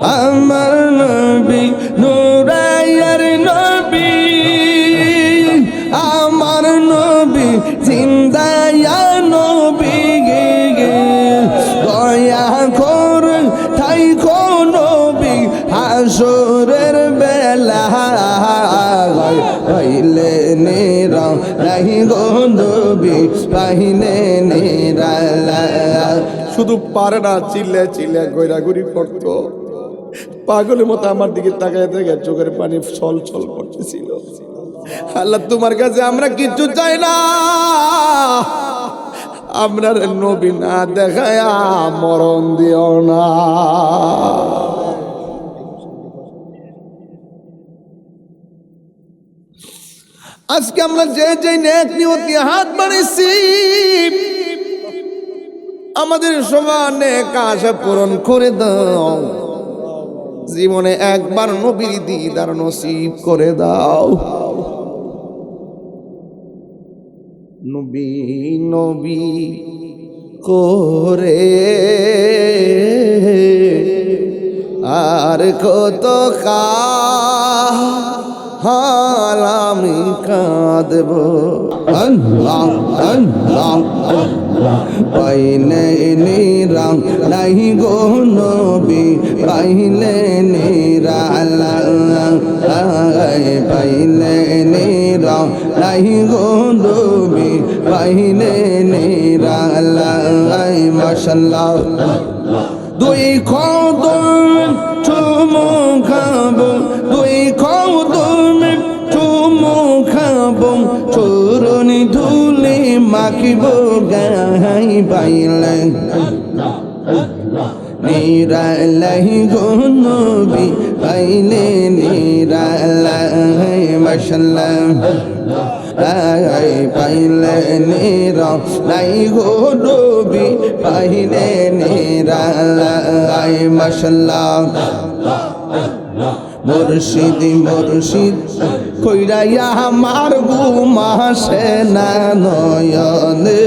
আমার নবী নুরাইয়ার নবী, আমার নবী জিন্দায়া নবী দয়া কর ঠাই নবী, হাসরের বেলা। পাইলে নেরা রাহি গো নবী, পাইলে নেরা। শুধু পারে না চিল্লে চিল্লে গৈরাগুড়ি পড়তো পাগলের মতো আমার দিকে তাকায় দেখে চোখের পানি ছল ছল করতেছিল। আল্লাহ, তোমার কাছে আমরা কিচ্ছু চাই না। আমরা নবী না দেখায় মরণ দিও না। আজকে আমরা যে যে নেক নিয়তি হাত বাড়িয়েছি আমাদের সবার নেক আশা পূরণ করে দাও। জীবনে একবার নবীর দিদার নসিব করে দাও। নবী নবী করে আর কত হাল আমি কাঁদব। আল্লাহ আল্লাহ পাইলে নিরাম নাই গো নবী, পাইলে নিরালা পাইলে নিরাম নাই গো নবী, পাইলে নিরালা মাশাল্লাহ দুই কদম চুমু খাব, দুই কদম মাখিব গাই পাইলে নিরালাই গুনবি পাইলে নিরালাই মাশাল্লাহ। আই পাইলে নিরা নাই গো নবী পাইলে নিরালাই মাশাল্লাহ। মুর্শিদ মুর্শিদ, কইরাইয়া আমার গুমাসে না নয়নে।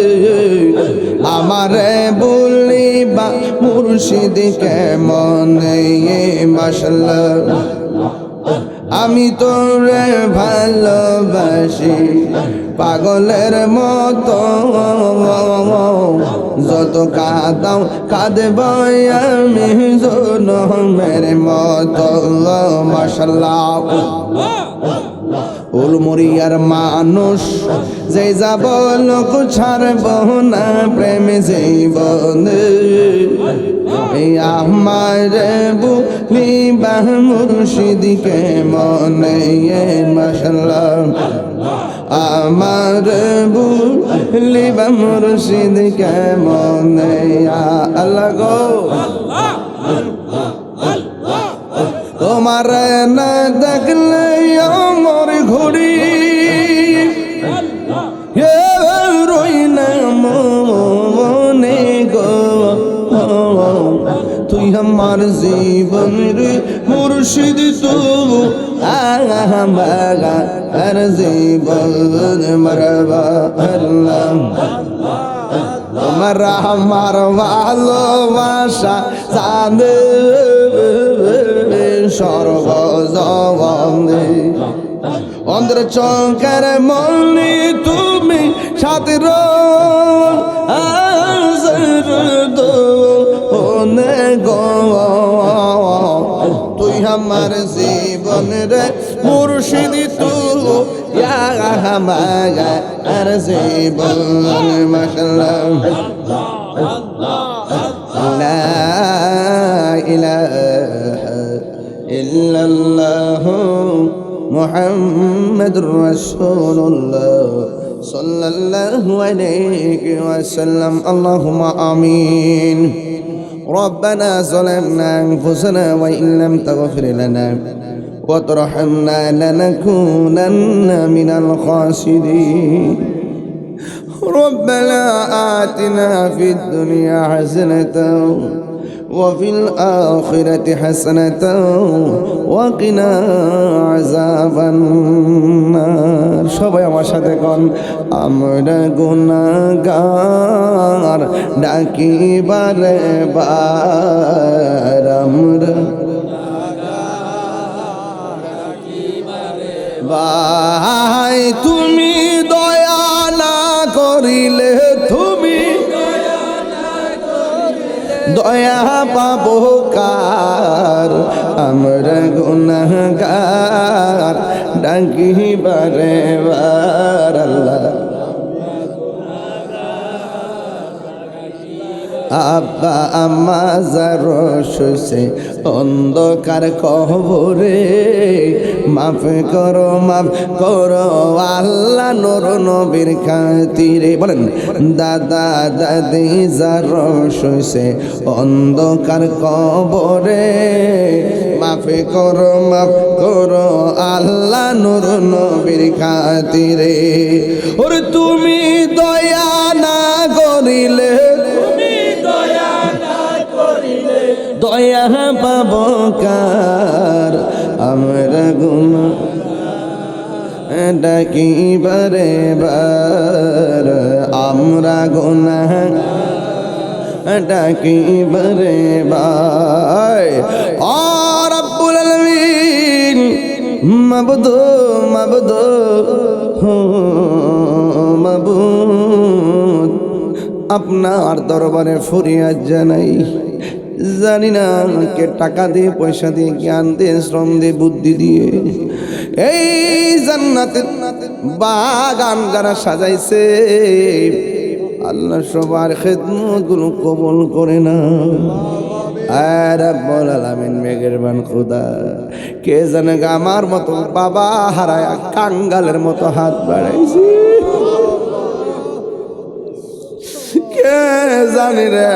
আমারে বলিবা, মুর্শিদ কেমনে মাশাল্লাহ? আমি তোরে ভালোবাসি। পাগলের মতো। যত কাদাও কাঁদব আমি জনমের মতো। মাসাল্লাহ উলমরিয়ার মানুষ, যে যাব লোক ছাড়ব না, প্রেম জীবন। আমার বুলিবা মুর্শিদকে মনে মশলা আমার বুলিবা মুর্শিদকে কেমন? আল্লাহ গো। তোমার না দেখলে আমার ঘড়ি। আমার জীবন রে মুর্শিদ তু আমার জীবন মরবা তোমার আমার ভালোবাসা জানে সর্বজবন্দে অন্ধ্র চঙ্কার মল্লি তুমি সাথে তুই আমার জীবন রে মুর্শিদ তু আমার জীবন মশলা لا إله إلا الله محمد رسول الله صلى الله عليه وسلم اللهم آمين ربنا ظلمنا أنفسنا وإن لم تغفر لنا وترحمنا لنكونن من الخاسرين. ربنا آتنا في الدنيا حسنة وفي الآخرة حسنة وقنا عذاب النار. সবাই আমার সাথে কন? আমরা গুণাগার ডাকি বারে বার, আমরা ভাই, তুমি দয়া না করিলে দয়া পাবো কার আমরা গুনাহগার ডাকি বারে বার আল্লাহ। আব্বা আম্মা শুছে অন্ধকার কবরে মাফ করো মাফ করো আল্লাহ নর নবীর খাতিরে। বলেন দাদা দাদি যার শুছে অন্ধকার কবরে মাফ করো মাফ করো আল্লাহ নর নবীর খাতিরে। ওরে তুমি দয়া না করিলে। দয়া পাব কার? আমরা গুণ ডাকি বারে বার। আমরা গুনা ডাকি বারে বার। আর আব্বুল আলমিন মাবুদ। আপনার দরবারে ফরিয়াদ জানাই। জানি না কে টাকা দিয়ে, পয়সা দিয়ে, জ্ঞান দিয়ে, শ্রম দিয়ে, বুদ্ধি দিয়ে। এই জান্নাতের বাগান যারা সাজাইছে, আল্লাহ সবার খেদমতগুলো কবল করে না। কে জানে আমার মতো বাবা হারায় কাঙ্গালের মতো হাত বাড়াইছে। কে জানি রে?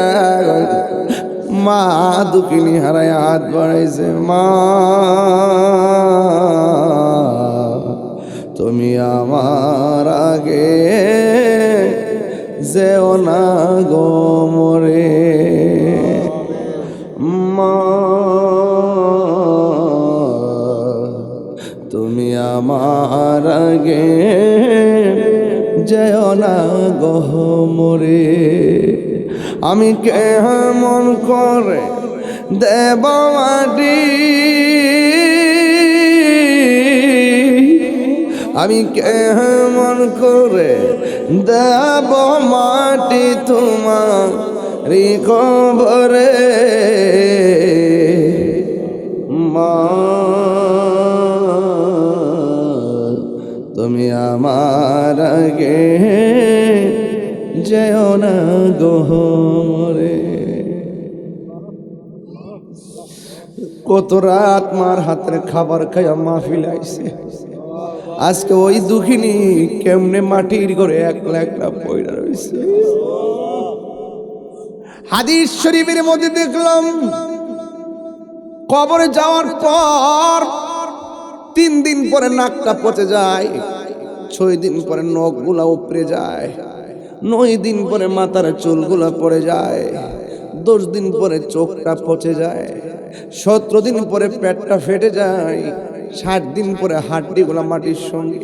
মা দুকিনি হারায় হাত বাড়াইছে, মা। তুমি আমার আগে যেও না গো মরে। মা, তুমি আমার আগে যেও না গহ মরে। আমি কেমন করে দেব মাটি। আমি কেমন করে দেব মাটি তোমার কবরে। মা, তুমি আমার আগে যেও না গহরে কত রাত মার হাতের খাবার খাইয়া মাহফিল আইছে আজকে ওই দুঃখিনী কেমনে মাটির করে একলা একলা পয়রা রয়েছে হাদিস শরীফের মধ্যে দেখলাম, কবরে যাওয়ার পর তিন দিন পরে নাকটা পচে যায়, ছয় দিন পরে নখগুলা উপড়ে যায়। নয় দিন পরে মাথার চুলগুলা পড়ে যায়, দশ দিন পরে চোখটা পচে যায়, সতেরো দিন পরে পেটটা ফেটে যায়, ষাট দিন পরে হাড্ডিগুলা মাটির সঙ্গে,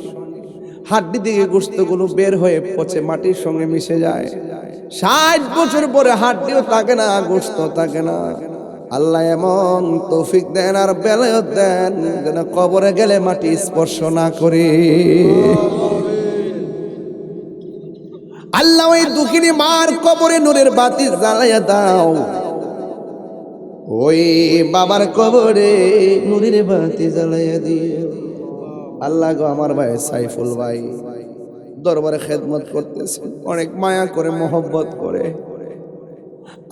হাড্ডি থেকে গোস্তগুলো বের হয়ে পচে মাটির সঙ্গে মিশে যায়। ষাট বছর পরে হাড্ডিও থাকে না গোস্ত থাকে না। আল্লাহ এমন তৌফিক দেন আর বেলায় দেন, যেন কবরে গেলে মাটি স্পর্শ না করে। আল্লাহ ওই দুঃখিনী মার কবরে নূরের বাতি জ্বালাইয়া দাও। ওই বাবার কবরে নূরের বাতি জ্বালাইয়া দিয়ে আল্লাহ গো আমার ভাই সাইফুল ভাই, দরবারে খেদমত করতেছে, অনেক মায়া করে, মোহব্বত করে।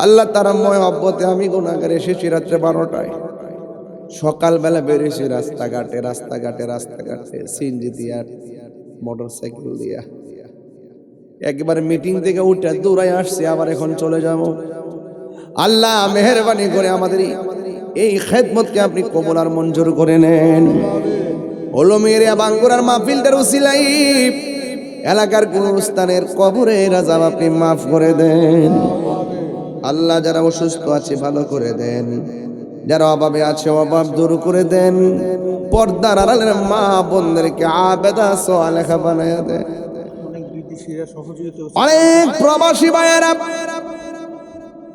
আল্লাহ তারা মহব্বতে আমি গুণাগার এসেছি রাত্রে বারোটায়। সকালবেলা বেরিয়েছি রাস্তাঘাটে রাস্তাঘাটে রাস্তাঘাটে সিনজি দিয়া মোটর সাইকেল দিয়া। একবার মিটিং থেকে উঠে দৌড়াই আসছি, আবার এখন চলে যাব। আল্লাহ মেহরবানি করে আমাদের এই- খেদমতকে আপনি কবল আর মঞ্জুর করে নেন। হলো মেয়ের বাঙ্গুরার মাহফিলটার উসিলাই এলাকার কোন স্থানের কবরে রাজাব আপনি মাফ করে দেন। আল্লাহ যারা অসুস্থ আছে, ভালো করে দেন। যারা অভাবে আছে, অভাব দূর করে দেন। পর্দার আড়ালের মা বোনদেরকে আবেদা সোয়ালেখা বানায় দেন। অনেক প্রবাসী ভাইয়েরা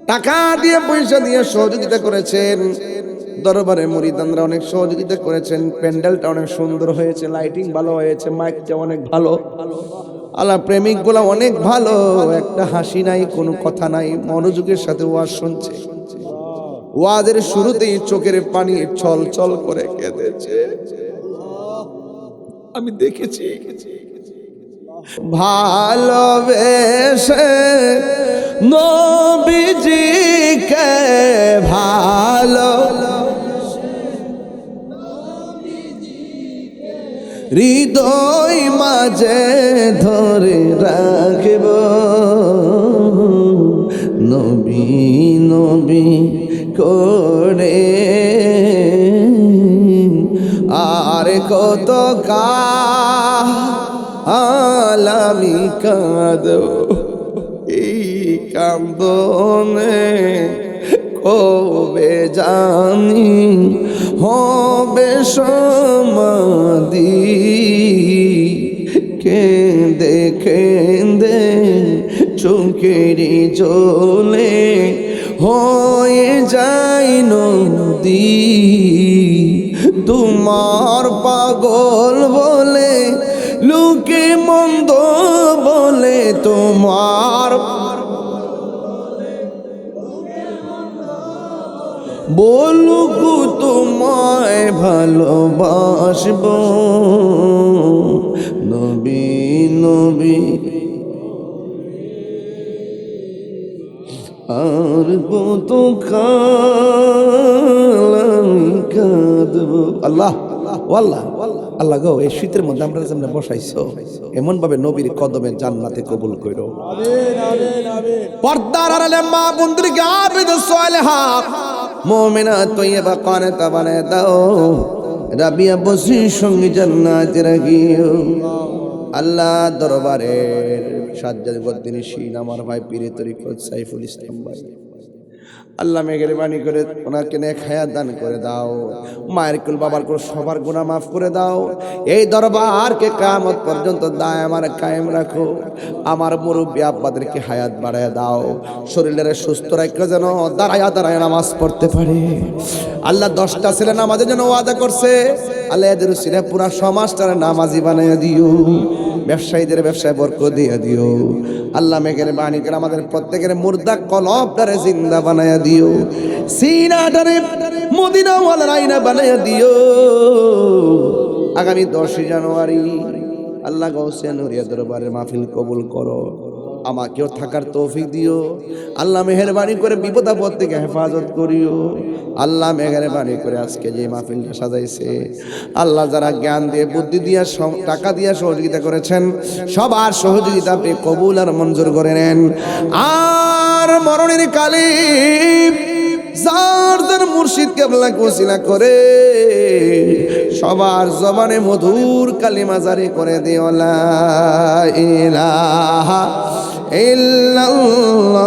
টাকা দিয়ে পয়সা দিয়ে সহযোগিতা করেছেন। দরবারে মুরিদানরা অনেক সহযোগিতা করেছেন। প্যান্ডেলটা অনেক সুন্দর হয়েছে, লাইটিং ভালো হয়েছে, মাইকটা অনেক ভালো। আল্লাহ প্রেমিকগুলা অনেক ভালো, একটা হাসি নাই, কোনো কথা নাই, মনোযোগের সাথে ওয়াজ শুনছে। ওয়াজের শুরুতেই চোখের পানি ছল ছল করে কেঁদেছে। আমি দেখেছি দেখেছি। ভালোবেসে নবীজিকে ভালো হৃদয় মাঝে ধরে রাখব। নবী নবী করে আর কত কালামি কাঁদ, এই কান্দনে কবে জানি হবে সমাধি। কেঁদে কেঁদে চোখেরি জলে হয়ে যায় নদী। তোমার পাগল বলে লোকে মন্দ বলে তোমার। বলুক তোমায় ভালোবাসব। নবী নবী। আর কত কাঁদব। আল্লাহ। ও আল্লাহ গো এই শীতের মধ্যে আমরা যে আমরা বসাইছো এমন ভাবে নবীর কদমে জান্নাতে কবুল কইরো। পর্দার আড়ালে মা বন্ধুকে আবেদ সালেহা মুমিনা তৈয়বা কানেতা বানায় দাও। রাবিয়া বসির সঙ্গে জান্নাতে রাখিও আল্লাহ দরবারের সাজ্জাদ গদ্দিনী শিন আমার ভাই পীরে তরিকত সাইফুল ইসলাম ভাই। আল্লাহ মেঘের বাণী করে ওনাকে নেক হায়াত দান করে দাও। মায়ের কুল বাবার কুল সবার গুণা মাফ করে দাও। এই দরবারকে কামত পর্যন্ত দায় আমার কায়েম রাখো। আমার মুরব্বী আব্বাদেরকে হায়াত বাড়ায় দাও। শরীরের সুস্থ রাখলে যেন, দাঁড়ায়া দাঁড়ায় নামাজ পড়তে পারে। আল্লাহ দশটা ছেলে নামাজের জন্য ওয়াদা করছে। আল্লাহ এদের ছেলে পুরা সমাজটার নামাজি বানাইয়া দিও। ব্যবসায়ীদের ব্যবসায় বরক দিয়ে দিও। আল্লাহ মেঘের বাণী করে আমাদের প্রত্যেকের মুর্দা কলবটারে জিন্দা বানায়া দিও। সিনাটারে মদিনা ওয়ালার আইনা বানায়া দিও। আগামী দশই জানুয়ারি আল্লাহ গৌসে নুরিয়া দরবারের মাহফিল কবুল করো। আমাকেও থাকার তৌফিক দিও। আল্লাহ মেহরবানি করে বিপদ আপদ থেকে হেফাজত করিও। আল্লাহ মেহরবানি করে আজকে যে মাহফিলটা সাজাইছে, আল্লাহ যারা জ্ঞান দিয়ে, বুদ্ধি দিয়া টাকা দিয়া সহযোগিতা করেছেন, সবার সহযোগিতা আপনি কবুল আর মঞ্জুর করে নেন। আর মরণের কালী মুর্শিদ করে, সবার জবানে মধুর কালিমা জারি করে দিও, লা ইলাহা ইল্লাল্লাহু